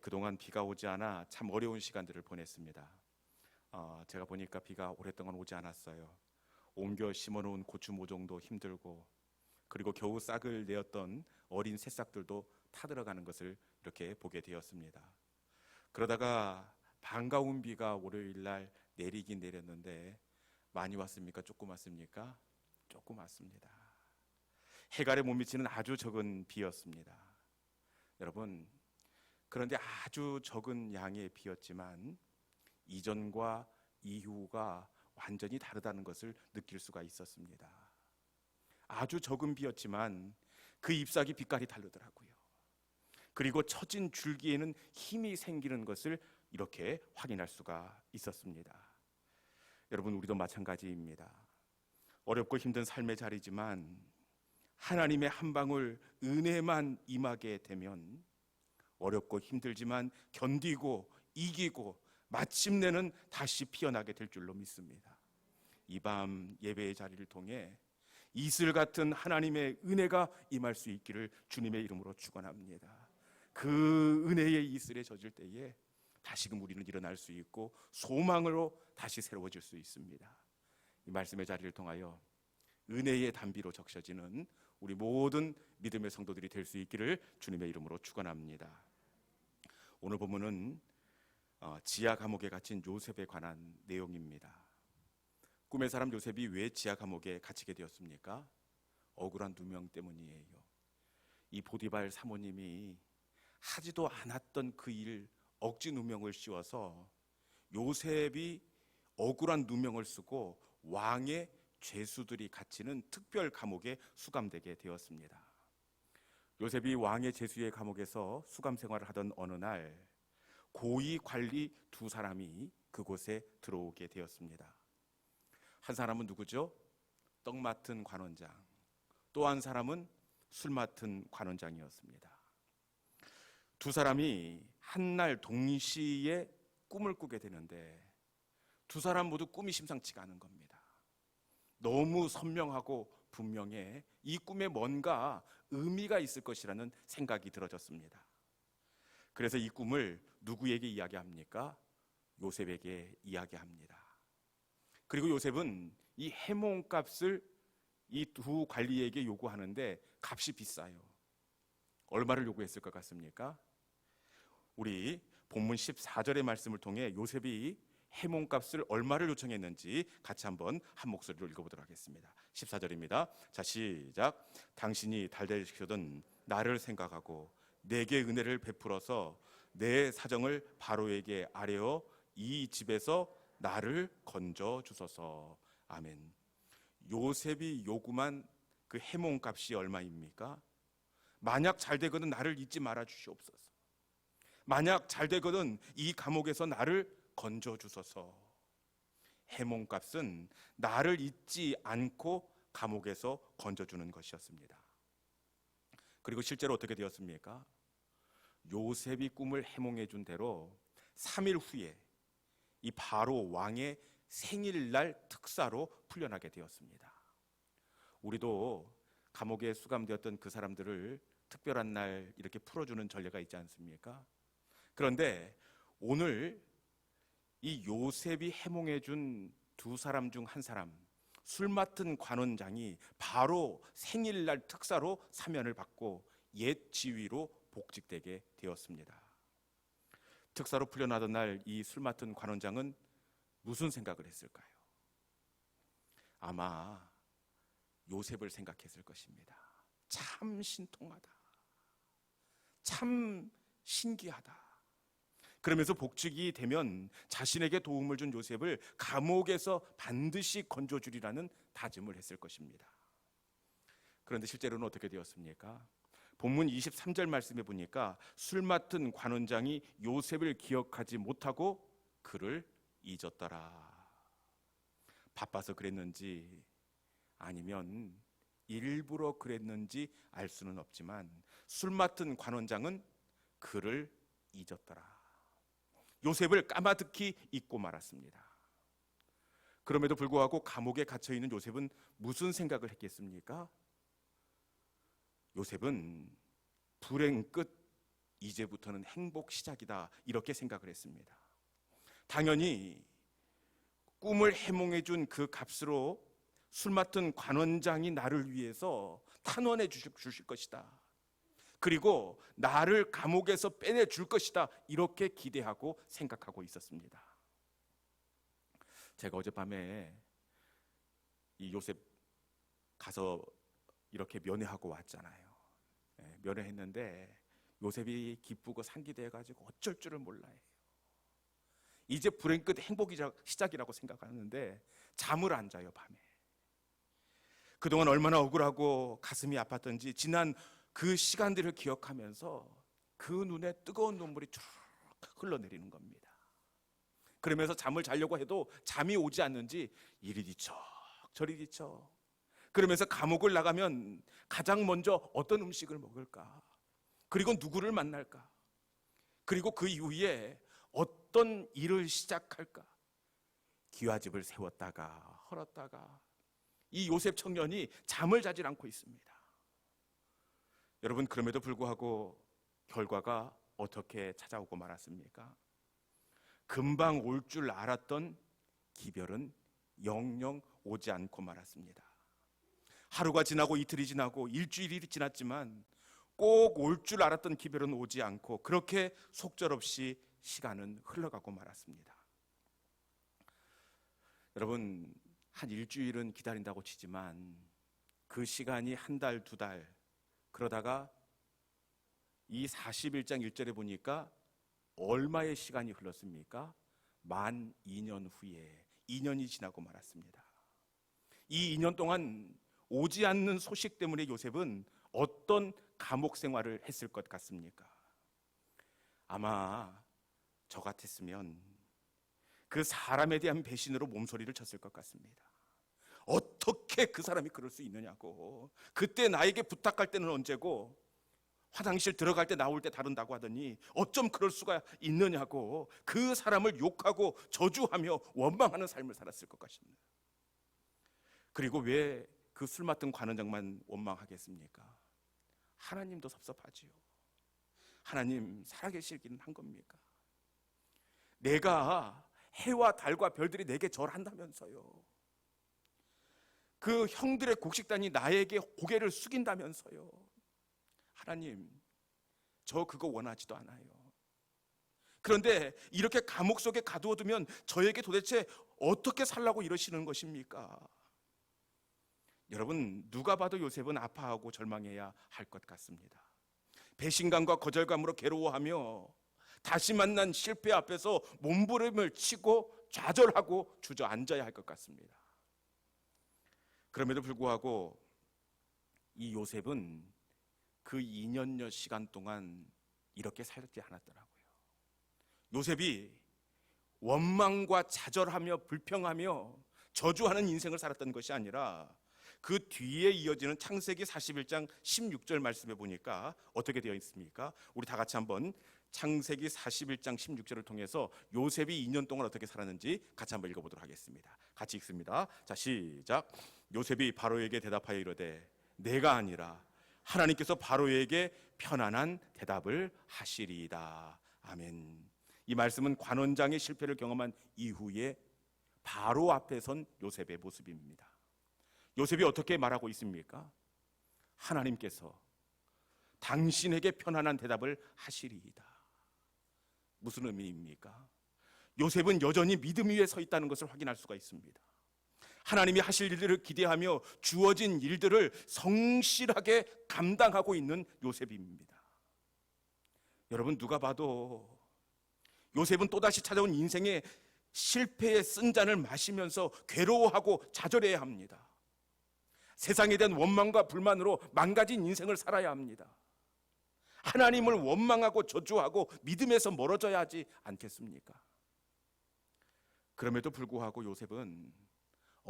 그동안 비가 오지 않아 참 어려운 시간들을 보냈습니다. 어, 제가 보니까 비가 오랫동안 오지 않았어요. 옮겨 심어놓은 고추 모종도 힘들고 그리고 겨우 싹을 내었던 어린 새싹들도 타들어가는 것을 이렇게 보게 되었습니다. 그러다가 반가운 비가 월요일 날 내리긴 내렸는데 많이 왔습니까? 조금 왔습니까? 조금 왔습니다. 해갈에 못 미치는 아주 적은 비였습니다. 여러분, 그런데 아주 적은 양의 비였지만 이전과 이후가 완전히 다르다는 것을 느낄 수가 있었습니다. 아주 적은 비였지만 그 잎사귀 빛깔이 다르더라고요. 그리고 처진 줄기에는 힘이 생기는 것을 이렇게 확인할 수가 있었습니다. 여러분, 우리도 마찬가지입니다. 어렵고 힘든 삶의 자리지만 하나님의 한 방울 은혜만 임하게 되면 어렵고 힘들지만 견디고 이기고 마침내는 다시 피어나게 될 줄로 믿습니다. 이 밤 예배의 자리를 통해 이슬 같은 하나님의 은혜가 임할 수 있기를 주님의 이름으로 축원합니다. 그 은혜의 이슬에 젖을 때에 다시금 우리는 일어날 수 있고 소망으로 다시 새로워질 수 있습니다. 이 말씀의 자리를 통하여 은혜의 단비로 적셔지는 우리 모든 믿음의 성도들이 될 수 있기를 주님의 이름으로 축원합니다. 오늘 본문은 어, 지하 감옥에 갇힌 요셉에 관한 내용입니다. 꿈의 사람 요셉이 왜 지하 감옥에 갇히게 되었습니까? 억울한 누명 때문이에요. 이 보디발 사모님이 하지도 않았던 그 일 억지 누명을 씌워서 요셉이 억울한 누명을 쓰고 왕의 죄수들이 갇히는 특별 감옥에 수감되게 되었습니다. 요셉이 왕의 제수의 감옥에서 수감 생활을 하던 어느 날 고위 관리 두 사람이 그곳에 들어오게 되었습니다. 한 사람은 누구죠? 떡 맡은 관원장. 또 한 사람은 술 맡은 관원장이었습니다. 두 사람이 한 날 동시에 꿈을 꾸게 되는데 두 사람 모두 꿈이 심상치가 않은 겁니다. 너무 선명하고 분명해 이 꿈에 뭔가 의미가 있을 것이라는 생각이 들어졌습니다. 그래서 이 꿈을 누구에게 이야기합니까? 요셉에게 이야기합니다. 그리고 요셉은 이 해몽 값을 이 두 관리에게 요구하는데 값이 비싸요. 얼마를 요구했을 것 같습니까? 우리 본문 14절의 말씀을 통해 요셉이 해몽값을 얼마를 요청했는지 같이 한번 한 목소리로 읽어보도록 하겠습니다. 14절입니다. 자 시작. 당신이 달달시켜던 나를 생각하고 내게 은혜를 베풀어서 내 사정을 바로에게 아뢰어 이 집에서 나를 건져 주소서. 아멘. 요셉이 요구만 그 해몽값이 얼마입니까? 만약 잘 되거든 나를 잊지 말아 주시옵소서. 만약 잘 되거든 이 감옥에서 나를 건져 주소서. 해몽값은 나를 잊지 않고 감옥에서 건져 주는 것이었습니다. 그리고 실제로 어떻게 되었습니까? 요셉이 꿈을 해몽해 준 대로 3일 후에 이 바로 왕의 생일날 특사로 풀려나게 되었습니다. 우리도 감옥에 수감되었던 그 사람들을 특별한 날 이렇게 풀어주는 전례가 있지 않습니까? 그런데 오늘 이 요셉이 해몽해 준 두 사람 중 한 사람 술 맡은 관원장이 바로 생일날 특사로 사면을 받고 옛 지위로 복직되게 되었습니다. 특사로 풀려나던 날 이 술 맡은 관원장은 무슨 생각을 했을까요? 아마 요셉을 생각했을 것입니다. 참 신통하다. 참 신기하다. 그러면서 복직이 되면 자신에게 도움을 준 요셉을 감옥에서 반드시 건져주리라는 다짐을 했을 것입니다. 그런데 실제로는 어떻게 되었습니까? 본문 23절 말씀에 보니까 술 맡은 관원장이 요셉을 기억하지 못하고 그를 잊었더라. 바빠서 그랬는지 아니면 일부러 그랬는지 알 수는 없지만 술 맡은 관원장은 그를 잊었더라. 요셉을 까마득히 잊고 말았습니다. 그럼에도 불구하고 감옥에 갇혀 있는 요셉은 무슨 생각을 했겠습니까? 요셉은 불행 끝 이제부터는 행복 시작이다 이렇게 생각을 했습니다. 당연히 꿈을 해몽해 준 그 값으로 술 맡은 관원장이 나를 위해서 탄원해 주실, 주실 것이다. 그리고 나를 감옥에서 빼내 줄 것이다. 이렇게 기대하고 생각하고 있었습니다. 제가 어젯밤에 이 요셉 가서 이렇게 면회하고 왔잖아요. 예, 면회했는데 요셉이 기쁘고 상기돼 가지고 어쩔 줄을 몰라요. 이제 불행 끝 행복이 시작이라고 생각하는데 잠을 안 자요 밤에. 그동안 얼마나 억울하고 가슴이 아팠던지 지난 그 시간들을 기억하면서 그 눈에 뜨거운 눈물이 쭉 흘러내리는 겁니다. 그러면서 잠을 자려고 해도 잠이 오지 않는지 이리 뒤척 저리 뒤척. 그러면서 감옥을 나가면 가장 먼저 어떤 음식을 먹을까? 그리고 누구를 만날까? 그리고 그 이후에 어떤 일을 시작할까? 기와집을 세웠다가 헐었다가 이 요셉 청년이 잠을 자질 않고 있습니다. 여러분 그럼에도 불구하고 결과가 어떻게 찾아오고 말았습니까? 금방 올 줄 알았던 기별은 영영 오지 않고 말았습니다. 하루가 지나고 이틀이 지나고 일주일이 지났지만 꼭 올 줄 알았던 기별은 오지 않고 그렇게 속절없이 시간은 흘러가고 말았습니다. 여러분 한 일주일은 기다린다고 치지만 그 시간이 한 달, 두 달 그러다가 이 41장 1절에 보니까 얼마의 시간이 흘렀습니까? 만 2년 후에 2년이 지나고 말았습니다. 이 2년 동안 오지 않는 소식 때문에 요셉은 어떤 감옥 생활을 했을 것 같습니까? 아마 저 같았으면 그 사람에 대한 배신으로 몸소리를 쳤을 것 같습니다. 어떻게 그 사람이 그럴 수 있느냐고. 그때 나에게 부탁할 때는 언제고, 화장실 들어갈 때 나올 때 다른다고 하더니 어쩜 그럴 수가 있느냐고 그 사람을 욕하고 저주하며 원망하는 삶을 살았을 것 같습니다. 그리고 왜 그 술 맡은 관원장만 원망하겠습니까? 하나님도 섭섭하지요. 하나님 살아계실기는 한 겁니까? 내가 해와 달과 별들이 내게 절한다면서요. 그 형들의 곡식단이 나에게 고개를 숙인다면서요. 하나님, 저 그거 원하지도 않아요. 그런데 이렇게 감옥 속에 가두어두면 저에게 도대체 어떻게 살라고 이러시는 것입니까? 여러분, 누가 봐도 요셉은 아파하고 절망해야 할 것 같습니다. 배신감과 거절감으로 괴로워하며 다시 만난 실패 앞에서 몸부림을 치고 좌절하고 주저앉아야 할 것 같습니다. 그럼에도 불구하고 이 요셉은 그 2년여 시간 동안 이렇게 살지 않았더라고요. 요셉이 원망과 좌절하며 불평하며 저주하는 인생을 살았던 것이 아니라 그 뒤에 이어지는 창세기 41장 16절 말씀에 보니까 어떻게 되어 있습니까? 우리 다 같이 한번 창세기 41장 16절을 통해서 요셉이 2년 동안 어떻게 살았는지 같이 한번 읽어보도록 하겠습니다. 같이 읽습니다. 자 시작. 요셉이 바로에게 대답하여 이르되 내가 아니라 하나님께서 바로에게 편안한 대답을 하시리이다. 아멘. 이 말씀은 관원장의 실패를 경험한 이후에 바로 앞에 선 요셉의 모습입니다. 요셉이 어떻게 말하고 있습니까? 하나님께서 당신에게 편안한 대답을 하시리이다. 무슨 의미입니까? 요셉은 여전히 믿음 위에 서 있다는 것을 확인할 수가 있습니다. 하나님이 하실 일들을 기대하며 주어진 일들을 성실하게 감당하고 있는 요셉입니다. 여러분 누가 봐도 요셉은 또다시 찾아온 인생의 실패의 쓴 잔을 마시면서 괴로워하고 좌절해야 합니다. 세상에 대한 원망과 불만으로 망가진 인생을 살아야 합니다. 하나님을 원망하고 저주하고 믿음에서 멀어져야 하지 않겠습니까? 그럼에도 불구하고 요셉은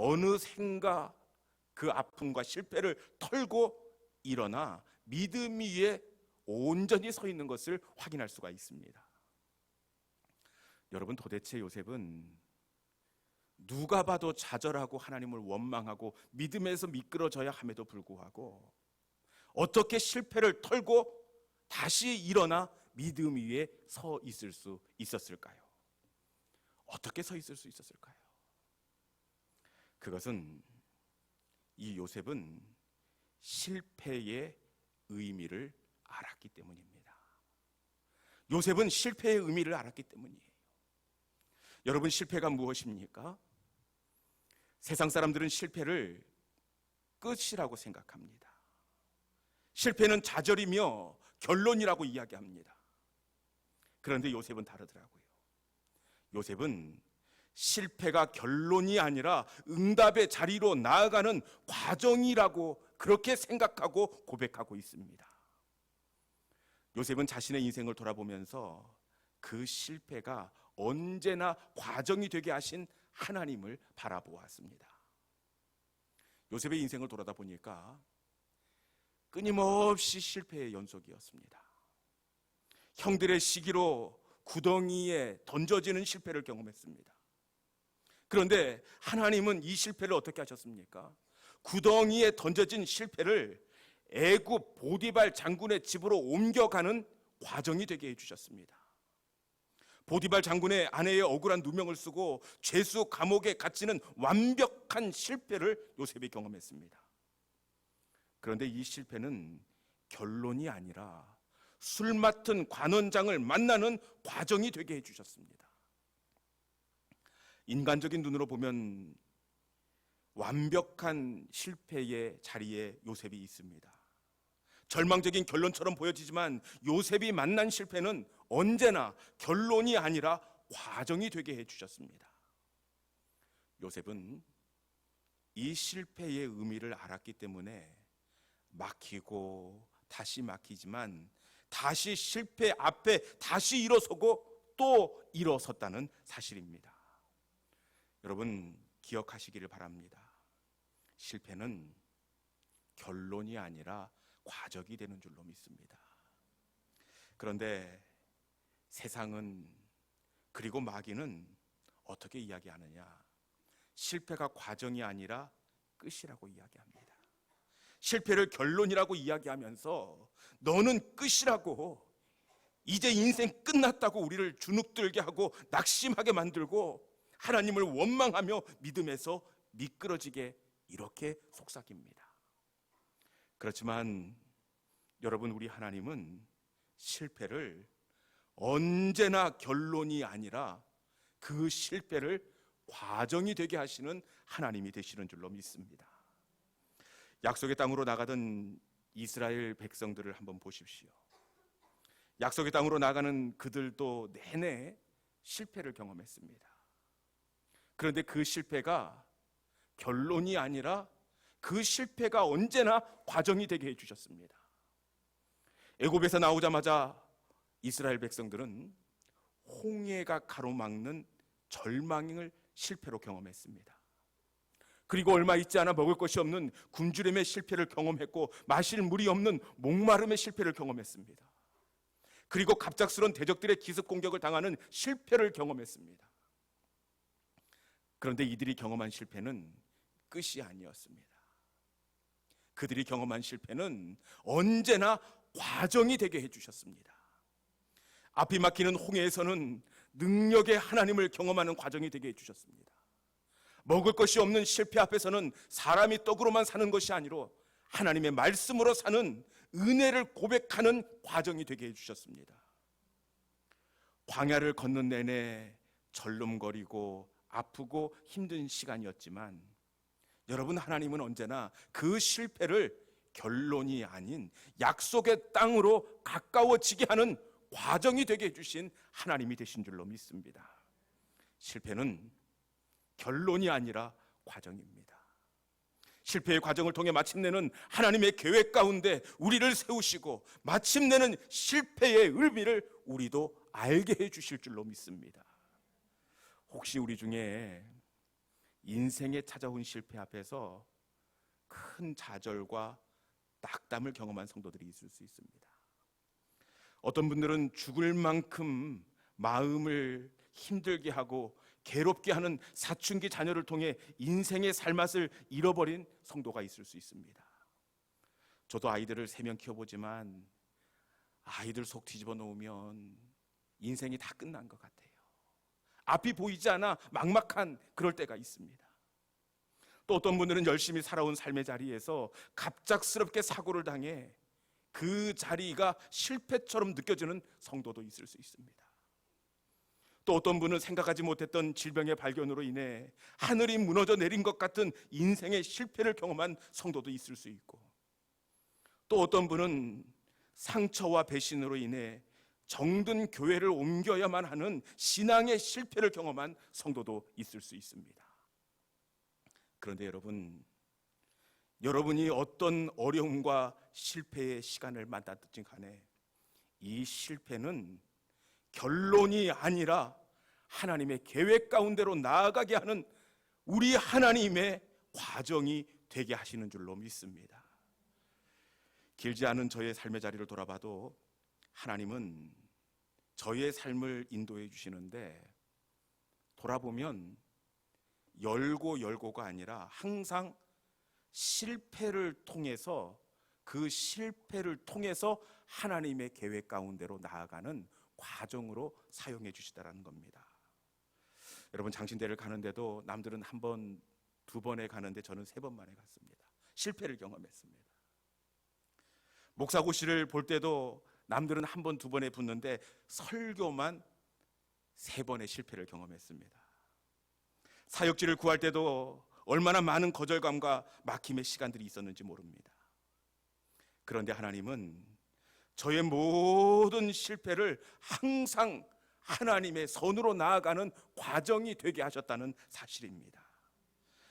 어느샌가 그 아픔과 실패를 털고 일어나 믿음 위에 온전히 서 있는 것을 확인할 수가 있습니다. 여러분 도대체 요셉은 누가 봐도 좌절하고 하나님을 원망하고 믿음에서 미끄러져야 함에도 불구하고 어떻게 실패를 털고 다시 일어나 믿음 위에 서 있을 수 있었을까요? 어떻게 서 있을 수 있었을까요? 그것은 이 요셉은 실패의 의미를 알았기 때문입니다. 요셉은 실패의 의미를 알았기 때문이에요. 여러분 실패가 무엇입니까? 세상 사람들은 실패를 끝이라고 생각합니다. 실패는 좌절이며 결론이라고 이야기합니다. 그런데 요셉은 다르더라고요. 요셉은 실패가 결론이 아니라 응답의 자리로 나아가는 과정이라고 그렇게 생각하고 고백하고 있습니다. 요셉은 자신의 인생을 돌아보면서 그 실패가 언제나 과정이 되게 하신 하나님을 바라보았습니다. 요셉의 인생을 돌아다 보니까 끊임없이 실패의 연속이었습니다. 형들의 시기로 구덩이에 던져지는 실패를 경험했습니다. 그런데 하나님은 이 실패를 어떻게 하셨습니까? 구덩이에 던져진 실패를 애굽 보디발 장군의 집으로 옮겨가는 과정이 되게 해주셨습니다. 보디발 장군의 아내의 억울한 누명을 쓰고 죄수 감옥에 갇히는 완벽한 실패를 요셉이 경험했습니다. 그런데 이 실패는 결론이 아니라 술 맡은 관원장을 만나는 과정이 되게 해주셨습니다. 인간적인 눈으로 보면 완벽한 실패의 자리에 요셉이 있습니다. 절망적인 결론처럼 보여지지만 요셉이 만난 실패는 언제나 결론이 아니라 과정이 되게 해주셨습니다. 요셉은 이 실패의 의미를 알았기 때문에 막히고 다시 막히지만 다시 실패 앞에 다시 일어서고 또 일어섰다는 사실입니다. 여러분 기억하시기를 바랍니다. 실패는 결론이 아니라 과정이 되는 줄로 믿습니다. 그런데 세상은 그리고 마귀는 어떻게 이야기하느냐? 실패가 과정이 아니라 끝이라고 이야기합니다. 실패를 결론이라고 이야기하면서 너는 끝이라고 이제 인생 끝났다고 우리를 주눅들게 하고 낙심하게 만들고 하나님을 원망하며 믿음에서 미끄러지게 이렇게 속삭입니다. 그렇지만 여러분 우리 하나님은 실패를 언제나 결론이 아니라 그 실패를 과정이 되게 하시는 하나님이 되시는 줄로 믿습니다. 약속의 땅으로 나가던 이스라엘 백성들을 한번 보십시오. 약속의 땅으로 나가는 그들도 내내 실패를 경험했습니다. 그런데 그 실패가 결론이 아니라 그 실패가 언제나 과정이 되게 해 주셨습니다. 애굽에서 나오자마자 이스라엘 백성들은 홍해가 가로막는 절망을 실패로 경험했습니다. 그리고 얼마 있지 않아 먹을 것이 없는 굶주림의 실패를 경험했고 마실 물이 없는 목마름의 실패를 경험했습니다. 그리고 갑작스런 대적들의 기습 공격을 당하는 실패를 경험했습니다. 그런데 이들이 경험한 실패는 끝이 아니었습니다. 그들이 경험한 실패는 언제나 과정이 되게 해주셨습니다. 앞이 막히는 홍해에서는 능력의 하나님을 경험하는 과정이 되게 해주셨습니다. 먹을 것이 없는 실패 앞에서는 사람이 떡으로만 사는 것이 아니로 하나님의 말씀으로 사는 은혜를 고백하는 과정이 되게 해주셨습니다. 광야를 걷는 내내 절름거리고 아프고 힘든 시간이었지만 여러분 하나님은 언제나 그 실패를 결론이 아닌 약속의 땅으로 가까워지게 하는 과정이 되게 해주신 하나님이 되신 줄로 믿습니다. 실패는 결론이 아니라 과정입니다. 실패의 과정을 통해 마침내는 하나님의 계획 가운데 우리를 세우시고 마침내는 실패의 의미를 우리도 알게 해 주실 줄로 믿습니다. 혹시 우리 중에 인생에 찾아온 실패 앞에서 큰 좌절과 낙담을 경험한 성도들이 있을 수 있습니다. 어떤 분들은 죽을 만큼 마음을 힘들게 하고 괴롭게 하는 사춘기 자녀를 통해 인생의 살맛을 잃어버린 성도가 있을 수 있습니다. 저도 아이들을 세 명 키워보지만 아이들 속 뒤집어 놓으면 인생이 다 끝난 것 같아요. 앞이 보이지 않아 막막한 그럴 때가 있습니다. 또 어떤 분들은 열심히 살아온 삶의 자리에서 갑작스럽게 사고를 당해 그 자리가 실패처럼 느껴지는 성도도 있을 수 있습니다. 또 어떤 분은 생각하지 못했던 질병의 발견으로 인해 하늘이 무너져 내린 것 같은 인생의 실패를 경험한 성도도 있을 수 있고 또 어떤 분은 상처와 배신으로 인해 정든 교회를 옮겨야만 하는 신앙의 실패를 경험한 성도도 있을 수 있습니다. 그런데 여러분, 여러분이 어떤 어려움과 실패의 시간을 만났든지 간에 이 실패는 결론이 아니라 하나님의 계획 가운데로 나아가게 하는 우리 하나님의 과정이 되게 하시는 줄로 믿습니다. 길지 않은 저의 삶의 자리를 돌아봐도 하나님은 저의 삶을 인도해 주시는데 돌아보면 열고 열고가 아니라 항상 실패를 통해서 그 실패를 통해서 하나님의 계획 가운데로 나아가는 과정으로 사용해 주시다라는 겁니다. 여러분 장신대를 가는데도 남들은 한 번, 두 번에 가는데 저는 세 번 만에 갔습니다. 실패를 경험했습니다. 목사고시를 볼 때도 남들은 한 번, 두 번에 붙는데 설교만 세 번의 실패를 경험했습니다. 사역지를 구할 때도 얼마나 많은 거절감과 막힘의 시간들이 있었는지 모릅니다. 그런데 하나님은 저의 모든 실패를 항상 하나님의 선으로 나아가는 과정이 되게 하셨다는 사실입니다.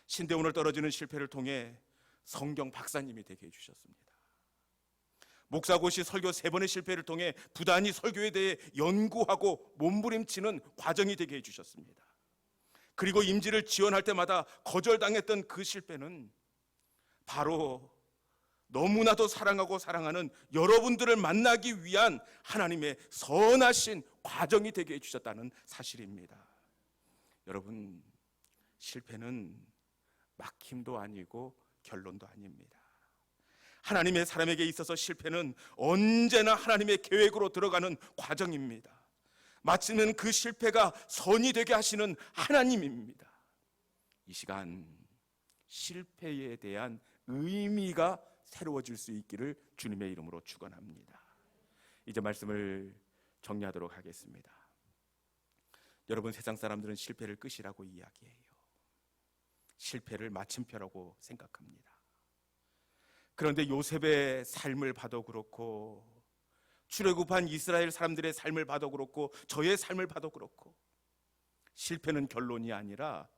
신대원을 떨어지는 실패를 통해 성경 박사님이 되게 해주셨습니다. 목사고시 설교 세 번의 실패를 통해 부단히 설교에 대해 연구하고 몸부림치는 과정이 되게 해주셨습니다. 그리고 임지를 지원할 때마다 거절당했던 그 실패는 바로 너무나도 사랑하고 사랑하는 여러분들을 만나기 위한 하나님의 선하신 과정이 되게 해주셨다는 사실입니다. 여러분, 실패는 막힘도 아니고 결론도 아닙니다. 하나님의 사람에게 있어서 실패는 언제나 하나님의 계획으로 들어가는 과정입니다. 마치면 그 실패가 선이 되게 하시는 하나님입니다. 이 시간 실패에 대한 의미가 새로워질 수 있기를 주님의 이름으로 축원합니다. 이제 말씀을 정리하도록 하겠습니다. 여러분 세상 사람들은 실패를 끝이라고 이야기해요. 실패를 마침표라고 생각합니다. 그런데 요셉의 삶을 봐도 그렇고 출애굽한 이스라엘 사람들의 삶을 봐도 그렇고 저의 삶을 봐도 그렇고 실패는 결론이 아니라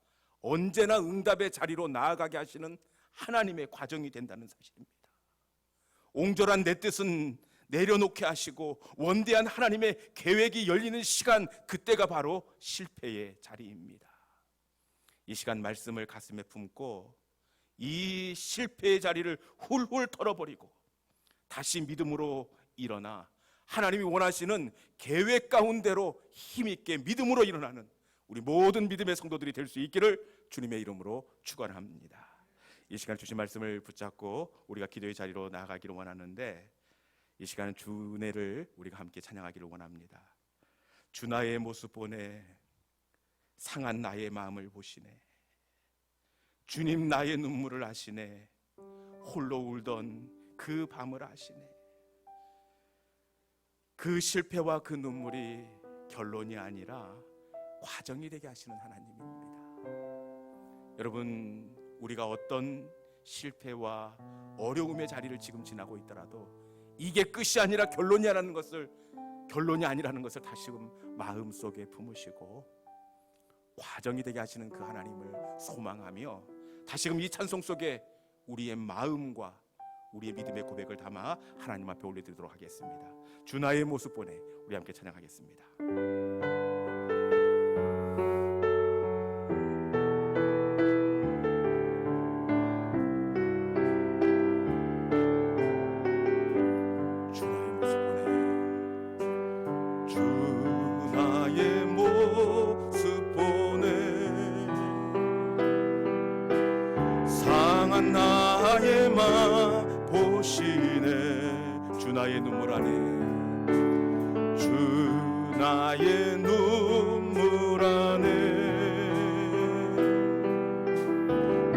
언제나 응답의 자리로 나아가게 하시는 하나님의 과정이 된다는 사실입니다. 옹졸한 내 뜻은 내려놓게 하시고 원대한 하나님의 계획이 열리는 시간 그때가 바로 실패의 자리입니다. 이 시간 말씀을 가슴에 품고 이 실패의 자리를 훌훌 털어버리고 다시 믿음으로 일어나 하나님이 원하시는 계획 가운데로 힘있게 믿음으로 일어나는 우리 모든 믿음의 성도들이 될 수 있기를 주님의 이름으로 축원합니다. 이 시간 주신 말씀을 붙잡고 우리가 기도의 자리로 나아가기를 원하는데 이 시간은 주내를 우리가 함께 찬양하기를 원합니다. 주 나의 모습 보내 상한 나의 마음을 보시네. 주님 나의 눈물을 아시네. 홀로 울던 그 밤을 아시네. 그 실패와 그 눈물이 결론이 아니라 과정이 되게 하시는 하나님입니다. 여러분, 우리가 어떤 실패와 어려움의 자리를 지금 지나고 있더라도 이게 끝이 아니라 결론이라는 것을 결론이 아니라는 것을 다시금 마음 속에 품으시고 과정이 되게 하시는 그 하나님을 소망하며 다시금 이 찬송 속에 우리의 마음과 우리의 믿음의 고백을 담아 하나님 앞에 올려드리도록 하겠습니다. 주 나의 모습 보내 우리 함께 찬양하겠습니다. 눈물 주 나의 눈물 안에.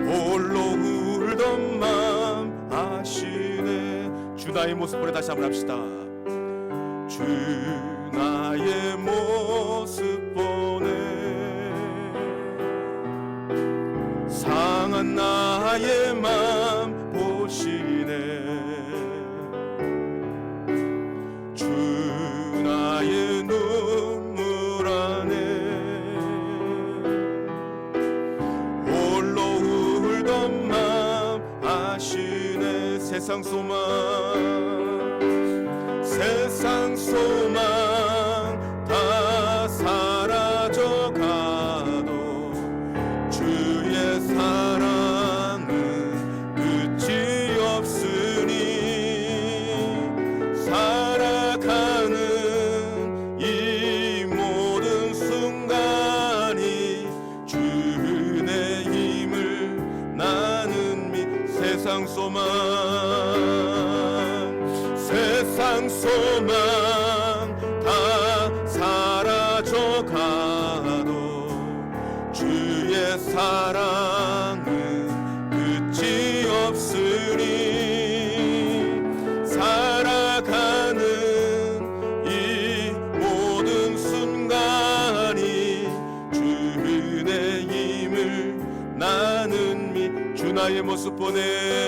홀로 울던 맘 아시네. 주 나의 모습 보내 다시 한번 합시다. 주 나의 모습 보내 상한 나의 맘 세 나의